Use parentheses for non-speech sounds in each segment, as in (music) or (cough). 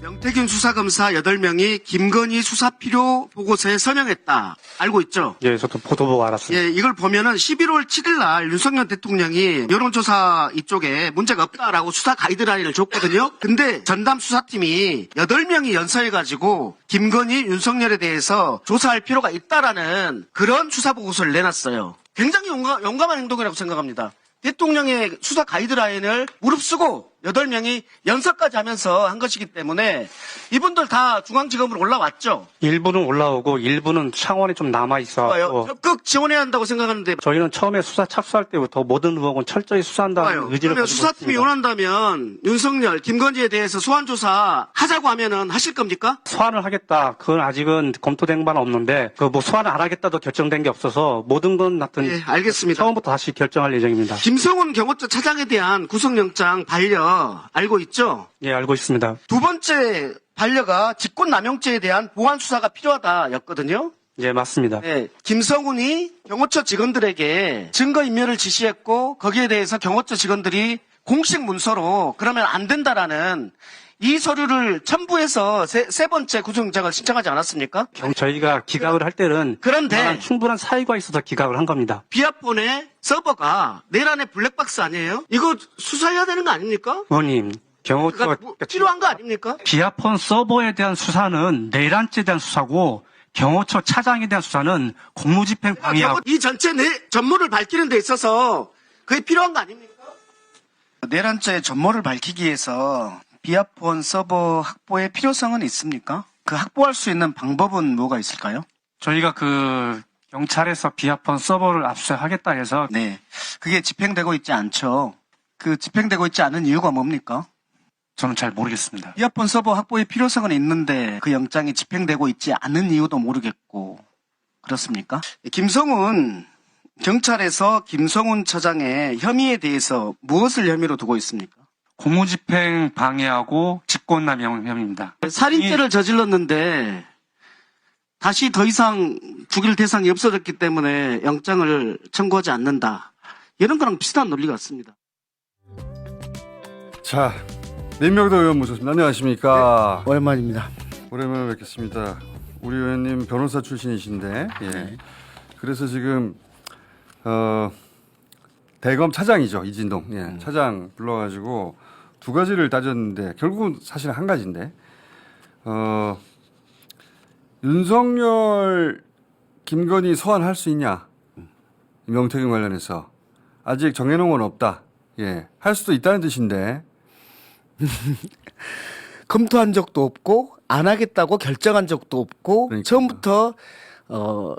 명태균 수사검사 8명이 김건희 수사 필요 보고서에 서명했다. 알고 있죠? 예, 저도 보도 보고 알았습니다. 예, 이걸 보면은 11월 7일 날 윤석열 대통령이 여론조사 이쪽에 문제가 없다라고 수사 가이드라인을 줬거든요. 근데 전담 수사팀이 8명이 연서해가지고 김건희, 윤석열에 대해서 조사할 필요가 있다라는 그런 수사 보고서를 내놨어요. 굉장히 용감, 용감한 행동이라고 생각합니다. 대통령의 수사 가이드라인을 무릅쓰고 8명이 연설까지 하면서 한 것이기 때문에 이분들 다 중앙지검으로 올라왔죠. 일부는 올라오고 일부는 창원에 좀 남아. 있어. 적극 지원해야 한다고 생각하는데 저희는 처음에 수사 착수할 때부터 모든 의혹은 철저히 수사한다는 좋아요. 의지를 그러면 가지고 수사팀이 있습니다. 원한다면 윤석열, 김건희에 대해서 소환 조사 하자고 하면은 하실 겁니까? 소환을 하겠다. 그건 아직은 검토된 바는 없는데 그 뭐 소환을 안 하겠다도 결정된 게 없어서 모든 건 하여튼 예, 알겠습니다. 처음부터 다시 결정할 예정입니다. 김성훈 경호처 차장에 대한 구속영장 반려 알고 있죠? 예, 알고 있습니다. 두 번째 반려가 직권남용죄에 대한 보안 수사가 필요하다였거든요. 예, 맞습니다. 네, 김성훈이 경호처 직원들에게 증거인멸을 지시했고 거기에 대해서 경호처 직원들이 공식 문서로 그러면 안 된다라는 이 서류를 첨부해서 세, 세 번째 구속영장을 신청하지 않았습니까? 경- 저희가 기각을 할 때는 그런데 충분한 사유가 있어서 기각을 한 겁니다. 비아폰의 서버가 내란의 블랙박스 아니에요? 이거 수사해야 되는 거 아닙니까? 의원님, 경호처 그러니까 뭐 필요한 거 아닙니까? 비아폰 서버에 대한 수사는 내란죄에 대한 수사고 경호처 차장에 대한 수사는 공무집행 방해하고 경호- 이 전체 내 전모를 밝히는 데 있어서 그게 필요한 거 아닙니까? 내란죄의 전모를 밝히기 위해서 비아폰 서버 확보의 필요성은 있습니까? 그 확보할 수 있는 방법은 뭐가 있을까요? 저희가 그 경찰에서 비아폰 서버를 압수하겠다 해서 네. 그게 집행되고 있지 않죠. 그 집행되고 있지 않은 이유가 뭡니까? 저는 잘 모르겠습니다. 이어폰 서버 확보의 필요성은 있는데 그 영장이 집행되고 있지 않은 이유도 모르겠고 그렇습니까? 김성훈 경찰에서 김성훈 차장의 혐의에 대해서 무엇을 혐의로 두고 있습니까? 공무집행 방해하고 직권남용 혐의입니다. 살인죄를 저질렀는데 다시 더 이상 죽일 대상이 없어졌기 때문에 영장을 청구하지 않는다. 이런 거랑 비슷한 논리 같습니다. 자, 민명도 의원 모셨습니다. 안녕하십니까. 오랜만입니다. 오랜만에 뵙겠습니다. 우리 의원님 변호사 출신이신데, 예. 그래서 지금, 어, 대검 차장이죠. 이진동. 예. 차장 불러가지고 두 가지를 따졌는데, 결국은 사실 한 가지인데, 어, 윤석열, 김건희 소환할 수 있냐? 명태균 관련해서. 아직 정해놓은 건 없다. 예. 할 수도 있다는 뜻인데, (laughs) 검토한 적도 없고 안 하겠다고 결정한 적도 없고 그러니까. 처음부터 어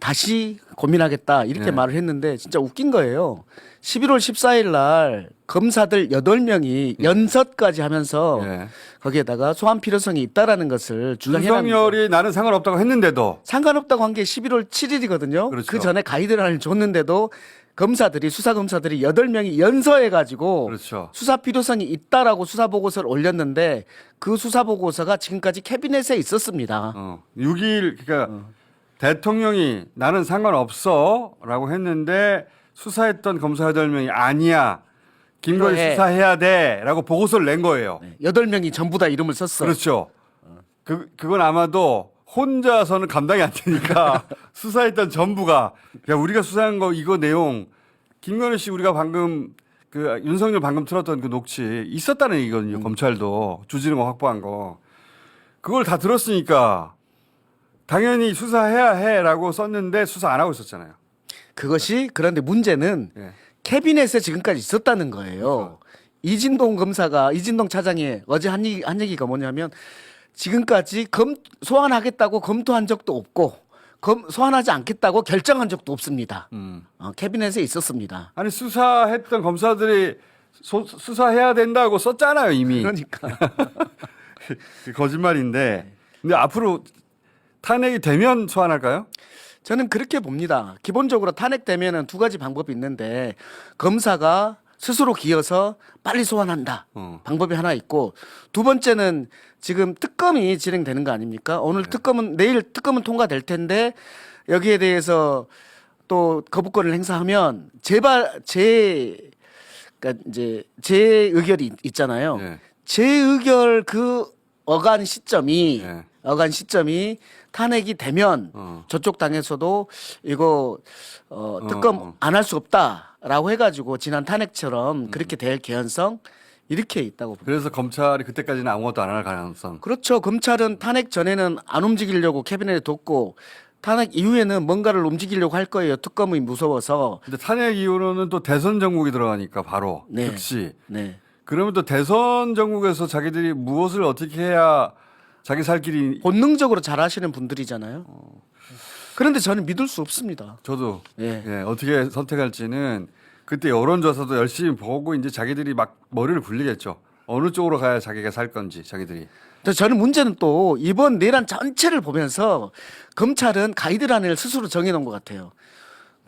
다시 고민하겠다 이렇게 네. 말을 했는데 진짜 웃긴 거예요. 11월 14일 날 검사들 8명이 연설까지 하면서 예. 거기에다가 소환 필요성이 있다라는 것을 주장해놨는데 윤석열이 나는 상관없다고 했는데도 상관없다고 한 게 11월 7일이거든요. 그렇죠. 그 전에 가이드라인을 줬는데도 검사들이 수사 검사들이 8명이 연서해 가지고 그렇죠. 수사 필요성이 있다라고 수사 보고서를 올렸는데 그 수사 보고서가 지금까지 캐비넷에 있었습니다. 어, 6일 그러니까 대통령이 나는 상관없어 라고 했는데 수사했던 검사 8명이 아니야. 김건희 그래. 수사해야 돼 라고 보고서를 낸 거예요. 여덟 명이 전부 다 이름을 썼어. 그렇죠. 그 그건 아마도 혼자서는 감당이 안 되니까 (laughs) 수사했던 전부가 야 우리가 수사한 거 이거 내용 김건희 씨 우리가 방금 그 윤석열 방금 틀었던 그 녹취 있었다는 얘기거든요. 검찰도 주지는 거 확보한 거 그걸 다 들었으니까 당연히 수사해야 해라고 썼는데 수사 안 하고 있었잖아요. 그것이 그런데 문제는 예. 캐비넷에 지금까지 있었다는 거예요. 이진동 검사가 이진동 차장이 어제 한, 얘기, 한 얘기가 뭐냐면 지금까지 검 소환하겠다고 검토한 적도 없고 검, 소환하지 않겠다고 결정한 적도 없습니다. 음. 어, 캐비넷에 있었습니다. 아니 수사했던 검사들이 소- 수사해야 된다고 썼잖아요 이미. 그러니까 그 (laughs) 거짓말인데. 근데 앞으로 탄핵이 되면 소환할까요? 저는 그렇게 봅니다. 기본적으로 탄핵되면은 두 가지 방법이 있는데 검사가 스스로 기어서 빨리 소환한다. 어. 방법이 하나 있고 두 번째는 지금 특검이 진행되는 거 아닙니까? 오늘 특검은 내일 특검은 통과될 텐데 여기에 대해서 또 거부권을 행사하면 제발 제 그러니까 이제 제 의결이 있- 있잖아요. 예. 제 의결 그 어간 시점이 예. 어간 시점이 탄핵이 되면 어. 저쪽 당에서도 이거 어, 특검 어. 안할 수 없다라고 해가지고 지난 탄핵처럼 그렇게 될 개연성 이렇게 있다고 봅니다. 그래서 검찰이 그때까지는 아무것도 안 할 가능성. 그렇죠. 검찰은 탄핵 전에는 안 움직이려고 캐비넷에 뒀고 탄핵 이후에는 뭔가를 움직이려고 할 거예요. 특검이 무서워서. 근데 탄핵 이후로는 또 대선 정국이 들어가니까 바로 네. 즉시. 네. 그러면 또 대선 정국에서 자기들이 무엇을 어떻게 해야 자기 살 길이 본능적으로 잘하시는 분들이잖아요. 그런데 저는 믿을 수 없습니다. 저도 예. 예, 어떻게 선택할지는 그때 여론조사도 열심히 보고 이제 자기들이 막 머리를 굴리겠죠. 어느 쪽으로 가야 자기가 살 건지 자기들이. 근데 저는 문제는 또 이번 내란 전체를 보면서 검찰은 가이드라인을 스스로 정해놓은 것 같아요.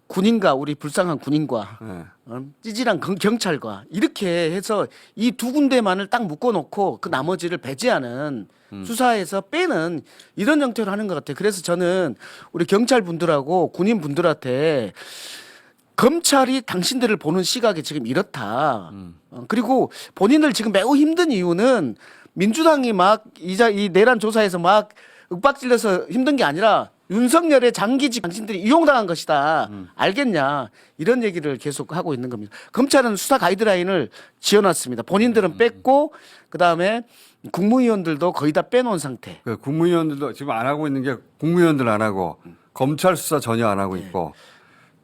군인과 우리 불쌍한 군인과 예. 어, 찌질한 경- 경찰과 이렇게 해서 이 두 군데만을 딱 묶어놓고 그 나머지를 배제하는 수사에서 빼는 이런 형태로 하는 것 같아요. 그래서 저는 우리 경찰 분들하고 군인 분들한테 검찰이 당신들을 보는 시각이 지금 이렇다. 어, 그리고 본인들 지금 매우 힘든 이유는 민주당이 막 이자 이 내란 조사에서 막 윽박질러서 힘든 게 아니라 윤석열의 장기직 당신들이 이용당한 것이다. 알겠냐. 이런 얘기를 계속 하고 있는 겁니다. 검찰은 수사 가이드라인을 지어놨습니다. 본인들은 뺐고 그 다음에 국무위원들도 거의 다 빼놓은 상태. 그 국무위원들도 지금 안 하고 있는 게 국무위원들 안 하고 검찰 수사 전혀 안 하고 있고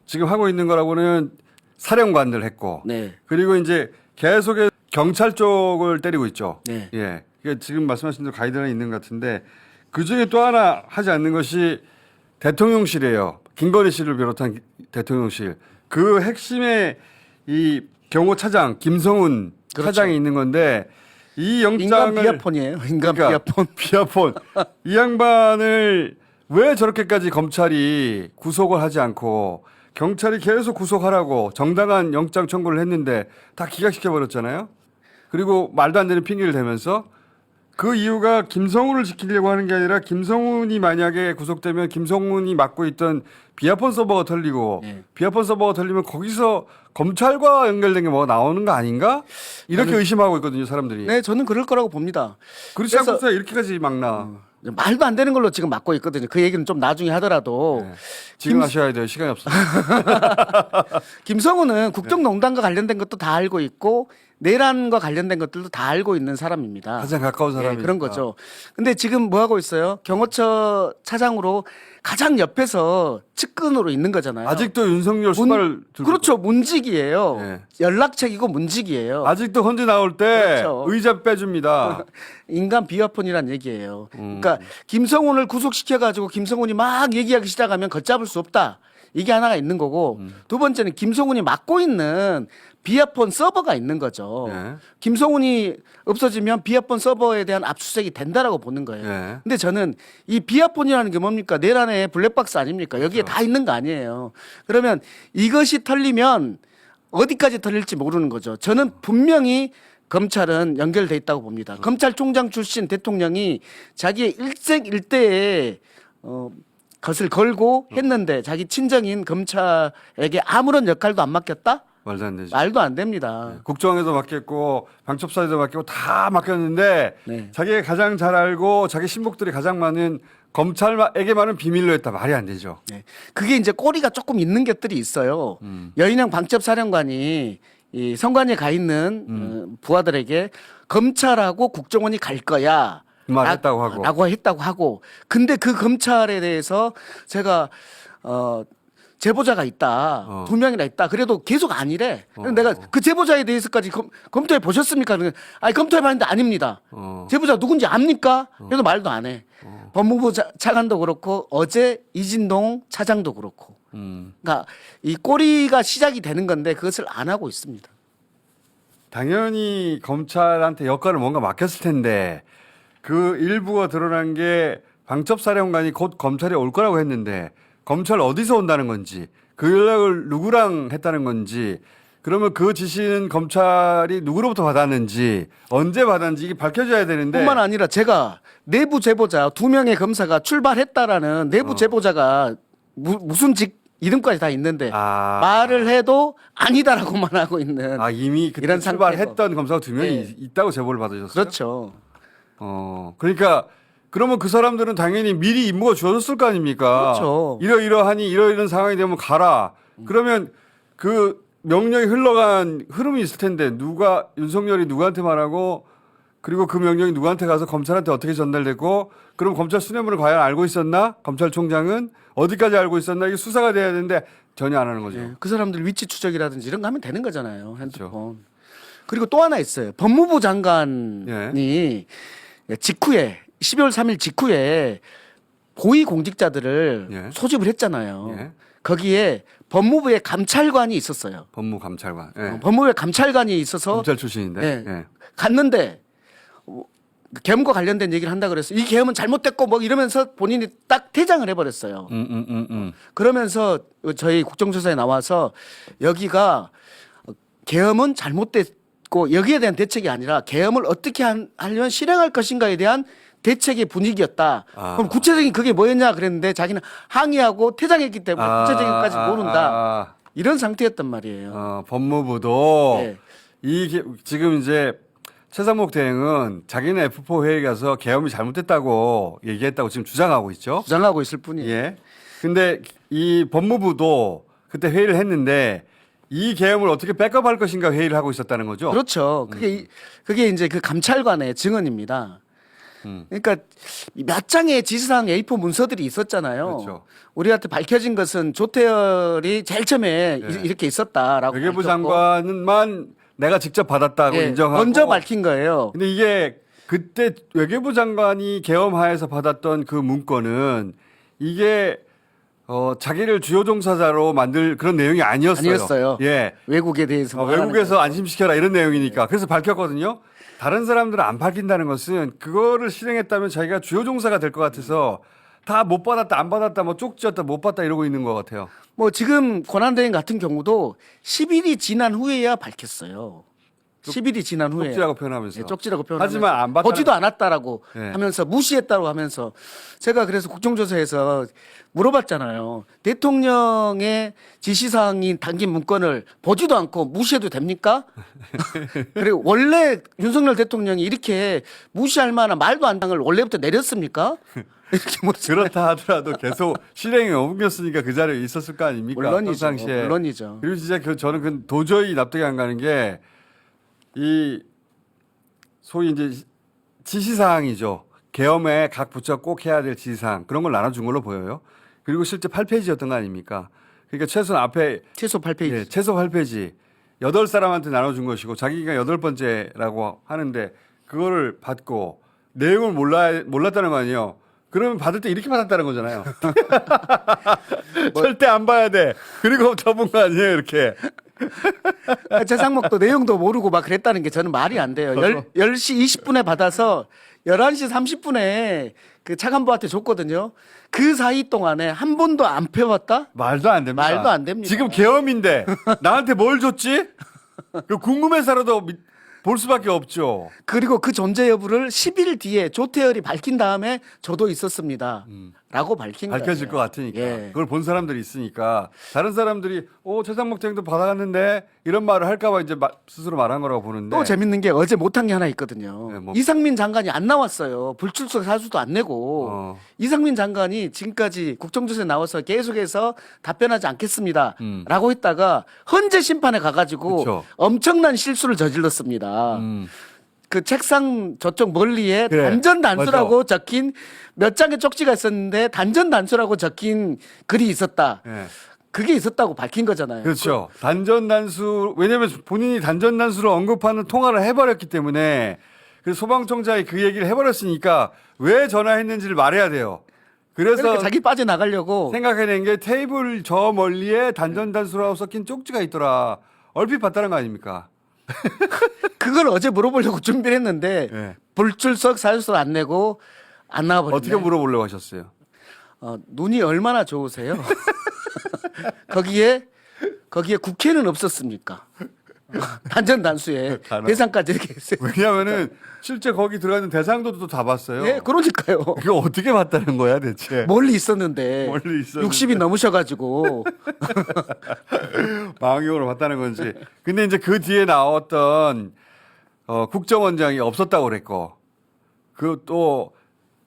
지금 하고 있는 거라고는 사령관들 했고 네. 그리고 이제 계속 해 경찰 쪽을 때리고 있죠. 네. 예. 그러니까 지금 말씀하신 대로 가이드라인이 있는 것 같은데 그 중에 또 하나 하지 않는 것이 대통령실이에요. 김건희 씨를 비롯한 대통령실. 그 핵심에 이 경호 차장 김성훈 그렇죠. 차장이 있는 건데 이 영장을 인간 비아폰이에요. 인간 그러니까 비아폰. (laughs) 비아폰. 이 양반을 왜 저렇게까지 검찰이 구속을 하지 않고 경찰이 계속 구속하라고 정당한 영장 청구를 했는데 다 기각시켜 버렸잖아요. 그리고 말도 안 되는 핑계를 대면서 그 이유가 김성훈을 지키려고 하는 게 아니라 김성훈이 만약에 구속되면 김성훈이 맡고 있던 비아폰 서버가 털리고 네. 비아폰 서버가 털리면 거기서 검찰과 연결된 게 뭐가 나오는 거 아닌가? 이렇게 의심하고 있거든요, 사람들이. 네, 저는 그럴 거라고 봅니다. 그렇지 않고서 이렇게까지 막 나. 말도 안 되는 걸로 지금 막고 있거든요. 그 얘기는 좀 나중에 하더라도 네. 지금 김- 하셔야 돼요. 시간이 없어요. (laughs) 김성우는 국정농단과 관련된 것도 다 알고 있고 내란과 관련된 것들도 다 알고 있는 사람입니다. 가장 가까운 예, 사람이 그런 거죠. 근데 지금 뭐 하고 있어요? 경호처 차장으로 가장 옆에서 측근으로 있는 거잖아요. 아직도 윤석열 수발을 들고 그렇죠. 문직이에요. 네. 연락책이고 문직이에요. 아직도 헌재 나올 때 그렇죠. 의자 빼줍니다. (laughs) 인간 비화폰이란 얘기예요. 음. 그러니까 김성훈을 구속시켜 가지고 김성훈이 막 얘기하기 시작하면 걷잡을 수 없다. 이게 하나가 있는 거고 음. 두 번째는 김성훈이 맡고 있는 비아폰 서버가 있는 거죠. 네. 김성훈이 없어지면 비아폰 서버에 대한 압수수색이 된다라고 보는 거예요. 네. 근데 저는 이 비아폰이라는 게 뭡니까? 내란의 블랙박스 아닙니까? 여기에 그렇죠. 다 있는 거 아니에요. 그러면 이것이 털리면 어디까지 털릴지 모르는 거죠. 저는 분명히 검찰은 연결돼 있다고 봅니다. 검찰총장 출신 대통령이 자기의 일생일대에 어, 것을 걸고 했는데 자기 친정인 검찰에게 아무런 역할도 안 맡겼다? 말도 안 되죠. 말도 안 됩니다. 국정에도 맡겼고 방첩사에도 맡겼고 다 맡겼는데 네. 자기가 가장 잘 알고 자기 신복들이 가장 많은 검찰에게만은 비밀로 했다 말이 안 되죠. 네. 그게 이제 꼬리가 조금 있는 것들이 있어요. 음. 여인영 방첩 사령관이 이 성관에 가 있는 음. 어, 부하들에게 검찰하고 국정원이 갈 거야. 그 말을 라- 했다고 하고. 라고 했다고 하고. 근데 그 검찰에 대해서 제가 어 제보자가 있다. 어. 두 명이나 있다. 그래도 계속 아니래. 어. 내가 그 제보자에 대해서까지 검, 검토해 보셨습니까? 아니 검토해 봤는데 아닙니다. 어. 제보자 누군지 압니까? 그래도 말도 안 해. 법무부 차, 차관도 그렇고 어제 이진동 차장도 그렇고. 음. 그러니까 이 꼬리가 시작이 되는 건데 그것을 안 하고 있습니다. 당연히 검찰한테 역할을 뭔가 맡겼을 텐데 그 일부가 드러난 게 방첩사령관이 곧 검찰에 올 거라고 했는데 검찰 어디서 온다는 건지 그 연락을 누구랑 했다는 건지 그러면 그 지시는 검찰이 누구로부터 받았는지 언제 받았는지 이게 밝혀져야 되는데 뿐만 아니라 제가 내부 제보자 두 명의 검사가 출발했다라는 내부 어. 제보자가 무, 무슨 직 이름까지 다 있는데 아. 말을 해도 아니다라고만 하고 있는 아 이미 그때 이런 출발했던. 검사가 두 명이 네. 있- 있다고 제보를 받으셨어요? 그렇죠. 어, 그러니까 그러면 그 사람들은 당연히 미리 임무가 주어졌을 거 아닙니까? 그렇죠. 이러이러하니 이러이런 상황이 되면 가라. 그러면 그 명령이 흘러간 흐름이 있을 텐데 누가 윤석열이 누구한테 말하고 그리고 그 명령이 누구한테 가서 검찰한테 어떻게 전달됐고 그럼 검찰 수뇌부를 과연 알고 있었나? 검찰총장은 어디까지 알고 있었나? 이게 수사가 돼야 되는데 전혀 안 하는 거죠. 예, 그 사람들 위치 추적이라든지 이런 거 하면 되는 거잖아요. 핸드폰. 그리고 또 하나 있어요. 법무부 장관이 예, 직후에 12월 3일 직후에 고위 공직자들을 예. 소집을 했잖아요. 예. 거기에 법무부의 감찰관이 있었어요. 법무 감찰관. 예. 어, 법무부의 감찰관이 있어서 검찰 출신인데. 예. 예. 갔는데 어, 계엄과 관련된 얘기를 한다 그랬어. 이 계엄은 잘못됐고 뭐 이러면서 본인이 딱 퇴장을 해버렸어요. 음, 음, 음, 음. 그러면서 저희 국정조사에 나와서 여기가 계엄은 잘못됐 고 여기에 대한 대책이 아니라 계엄을 어떻게 한- 하려면 실행할 것인가에 대한 대책의 분위기였다. 아. 그럼 구체적인 그게 뭐였냐 그랬는데 자기는 항의하고 퇴장했기 때문에 아, 구체적인 것까지 아, 모른다. 아, 이런 상태였단 말이에요. 어, 법무부도 네. 이 게- 지금 이제 최상목 대행은 자기는 F4 회의 가서 계엄이 잘못됐다고 얘기했다고 지금 주장하고 있죠. 주장하고 있을 뿐이에요. 예. 근데 이 법무부도 그때 회의를 했는데 이 계엄을 어떻게 백업할 것인가 회의를 하고 있었다는 거죠. 그렇죠. 그게 이- 그게 이제 그 감찰관의 증언입니다. 음. 그러니까 몇 장의 지시사항 A4 문서들이 있었잖아요. 그렇죠. 우리한테 밝혀진 것은 조태열이 제일 처음에 네. 이- 이렇게 있었다라고 외교부 밝혔고, 장관은만 내가 직접 받았다고 예, 인정하고 먼저 밝힌 거예요. 근데 이게 그때 외교부 장관이 계엄하에서 받았던 그 문건은 이게 어 자기를 주요 종사자로 만들 그런 내용이 아니었어요. 아니었어요. 예. 외국에 대해서 어, 말하는 외국에서 안심시켜라 이런 내용이니까 그래서 밝혔거든요. 다른 사람들은 안 밝힌다는 것은 그거를 실행했다면 자기가 주요 종사가 될 것 같아서 다 못 받았다 안 받았다 뭐 쪽지였다 못 받다 이러고 있는 것 같아요. 뭐 지금 권한대행 같은 경우도 10일이 지난 후에야 밝혔어요. 10일이 지난 후에 쪽지라고 표현하면서. 예, 쪽지라고 표현하면서 하지만 안 받다- 보지도 않았다라고 예. 하면서 무시했다고 하면서 제가 그래서 국정조사에서 물어봤잖아요. 대통령의 지시사항이 담긴 문건을 보지도 않고 무시해도 됩니까? (laughs) 그리고 원래 윤석열 대통령이 이렇게 무시할 만한 말도 안 당을 원래부터 내렸습니까? 이렇게 (laughs) 물었어요. 그렇다 하더라도 계속 실행에 옮겼으니까 그 자리에 있었을 거 아닙니까? 물론이죠. 평상시에. 물론이죠. 그리고 진짜 그 저는 그 도저히 납득이 안 가는 게 이 소위 이제 지시사항이죠. 계엄에 각 부처 꼭 해야 될 지시사항 그런 걸 나눠준 걸로 보여요. 그리고 실제 8페이지였던 거 아닙니까? 그러니까 최소한 앞에 최소 8페이지. 예, 최소 8페이지 여덟 사람한테 나눠준 것이고 자기가 여덟 번째라고 하는데 그거를 받고 내용을 몰라 몰랐다는 거 아니에요. 그러면 받을 때 이렇게 받았다는 거잖아요. (laughs) (laughs) 절대 안 봐야 돼. 그리고 접은 거 아니에요, 이렇게. 아, 최상목도 내용도 모르고 막 그랬다는 게 저는 말이 안 돼요. 열, 10시 20분에 받아서 11시 30분에 그 차관부한테 줬거든요. 그 사이 동안에 한 번도 안 펴봤다? 말도 안 됩니다. 말도 안 됩니다. 지금 계엄인데 나한테 뭘 줬지? 그 궁금해서라도 미- 볼 수밖에 없죠. 그리고 그 존재 여부를 10일 뒤에 조태열이 밝힌 다음에 저도 있었습니다. 라고 밝힌 거예요. 음. 밝혀질 것 같으니까. 예. 그걸 본 사람들이 있으니까 다른 사람들이 오 최상목 대행도 받아갔는데 이런 말을 할까봐 이제 마- 스스로 말한 거라고 보는데. 또 재밌는 게 어제 못한 게 하나 있거든요. 네, 뭐- 이상민 장관이 안 나왔어요. 불출석 사수도 안 내고. 어. 이상민 장관이 지금까지 국정조사에 나와서 계속해서 답변하지 않겠습니다. 음. 라고 했다가 헌재 심판에 가가지고 그쵸. 엄청난 실수를 저질렀습니다. 음. 그 책상 저쪽 멀리에 그래. 단전 단수라고 적힌 몇 장의 쪽지가 있었는데 단전 단수라고 적힌 글이 있었다. 예. 그게 있었다고 밝힌 거잖아요. 그렇죠. 단전 단수 왜냐면 본인이 단전 단수를 언급하는 통화를 해버렸기 때문에 그래서 소방청장이 그 얘기를 해버렸으니까 왜 전화했는지를 말해야 돼요. 그래서 그러니까 자기 빠져나가려고 생각해낸 게 테이블 저 멀리에 단전 단수라고 섞인 쪽지가 있더라. 얼핏 봤다는 거 아닙니까? (laughs) 그걸 어제 물어보려고 준비를 했는데 예. 불출석 사유서 안 내고 안 나와버렸네. 어떻게 물어보려고 하셨어요? 어, 눈이 얼마나 좋으세요? (laughs) 거기에 거기에 국회는 없었습니까? 단전 단수에 단어. 대상까지 이렇게 했어요. 왜냐하면은 실제 거기 들어가는 대상도도 다 봤어요. 예, 그러니까요. 그거 어떻게 봤다는 거야 대체? 멀리 있었는데, 멀리 있었는데. 60이 넘으셔가지고 (laughs) 망용으로 봤다는 건지. 근데 이제 그 뒤에 나왔던 어, 국정원장이 없었다고 그랬고 그 또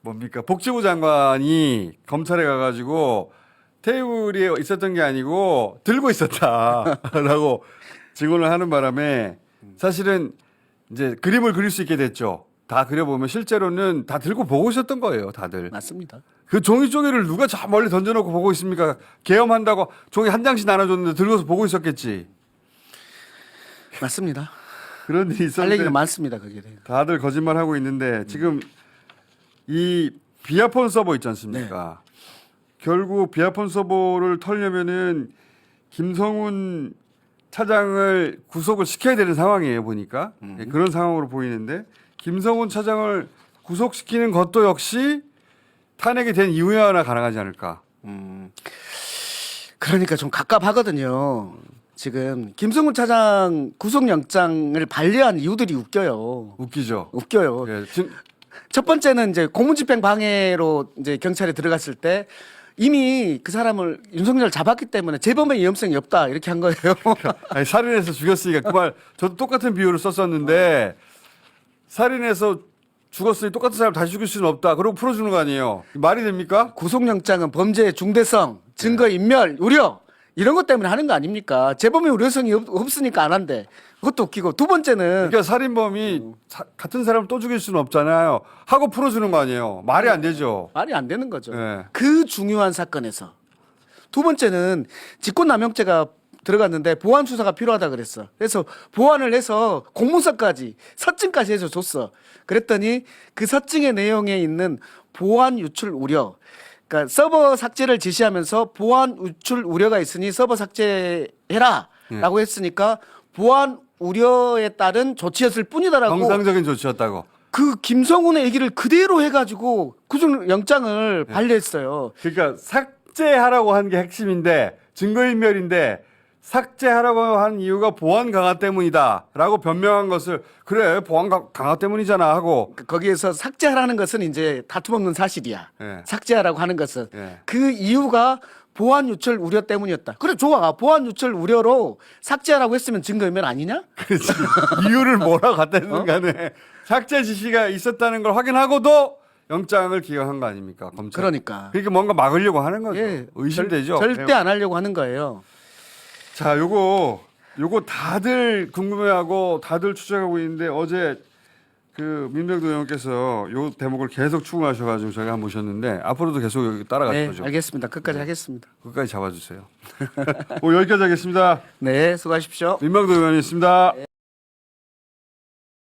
뭡니까 복지부 장관이 검찰에 가가지고 테이블에 있었던 게 아니고 들고 있었다라고 (laughs) 증언을 하는 바람에 사실은 이제 그림을 그릴 수 있게 됐죠. 다 그려보면 실제로는 다 들고 보고 있었던 거예요, 다들. 맞습니다. 그 종이 쪼개를 누가 저 멀리 던져놓고 보고 있습니까? 계엄한다고 종이 한 장씩 나눠줬는데 들고서 보고 있었겠지. 맞습니다. (laughs) 그런 일이 할 있었는데 얘기가 많습니다. 거기에 대해. 다들 거짓말 하고 있는데 지금 이 비아폰 서버 있지 않습니까? 결국 비아폰 서버를 털려면은 김성훈 차장을 구속을 시켜야 되는 상황이에요 보니까 예, 그런 상황으로 보이는데 김성훈 차장을 구속시키는 것도 역시 탄핵이 된 이후에나 가능하지 않을까? 그러니까 좀 갑갑하거든요. 지금 김성훈 차장 구속영장을 반려한 이유들이 웃겨요. 웃기죠. 웃겨요. 예, 지금 첫 번째는 이제 공무집행 방해로 이제 경찰에 들어갔을 때 이미 그 사람을 윤석열 잡았기 때문에 재범의 위험성이 없다 이렇게 한 거예요. (laughs) 아니, 살인해서 죽였으니까 그 말 저도 똑같은 비유를 썼었는데 살인해서 죽었으니 똑같은 사람 다시 죽일 수는 없다. 그러고 풀어주는 거 아니에요. 말이 됩니까? 구속영장은 범죄의 중대성, 증거 인멸, 우려 이런 것 때문에 하는 거 아닙니까? 재범의 우려성이 없, 없으니까 안 한대. 그것도 웃기고 두 번째는 그러니까 살인범이 사- 같은 사람을 또 죽일 수는 없잖아요. 하고 풀어주는 거 아니에요. 말이 안 되죠. 말이 안 되는 거죠. 네. 그 중요한 사건에서 두 번째는 직권남용죄가 들어갔는데 보안 수사가 필요하다 그랬어. 그래서 보안을 해서 공문서까지 서증까지 해서 줬어. 그랬더니 그 서증의 내용에 있는 보안 유출 우려. 그러니까 서버 삭제를 지시하면서 보안 유출 우려가 있으니 서버 삭제해라라고 했으니까 보안 우려에 따른 조치였을 뿐이다라고 정상적인 조치였다고. 그 김성훈의 얘기를 그대로 해가지고 구속 영장을 발려했어요. 그러니까 삭제하라고 한 게 핵심인데 증거인멸인데 삭제하라고 한 이유가 보안 강화 때문이다라고 변명한 것을 그래 보안 가- 강화 때문이잖아 하고 그- 거기에서 삭제하라는 것은 이제 다툼 없는 사실이야. 예. 삭제하라고 하는 것은 예. 그 이유가 보안 유출 우려 때문이었다. 그래 좋아. 보안 유출 우려로 삭제하라고 했으면 증거인멸 아니냐? 그렇지. (laughs) 이유를 뭐라고 갖다 어? 대든 간에 삭제 지시가 있었다는 걸 확인하고도 영장을 기각한 거 아닙니까 검찰? 그러니까. 그러니까 뭔가 막으려고 하는 거죠. 예. 의심되죠. 절, 절대 안 하려고 하는 거예요. 자, 요거 요거 다들 궁금해하고 다들 추적하고 있는데 어제 그 민병도 의원께서 요 대목을 계속 추궁하셔가지고 저희가 한번 모셨는데 앞으로도 계속 여기 따라갈 네, 거죠. 알겠습니다. 끝까지 하겠습니다. 끝까지 잡아주세요. (laughs) 오, 여기까지 하겠습니다. 네, 수고하십시오. 민병도 의원이었습니다.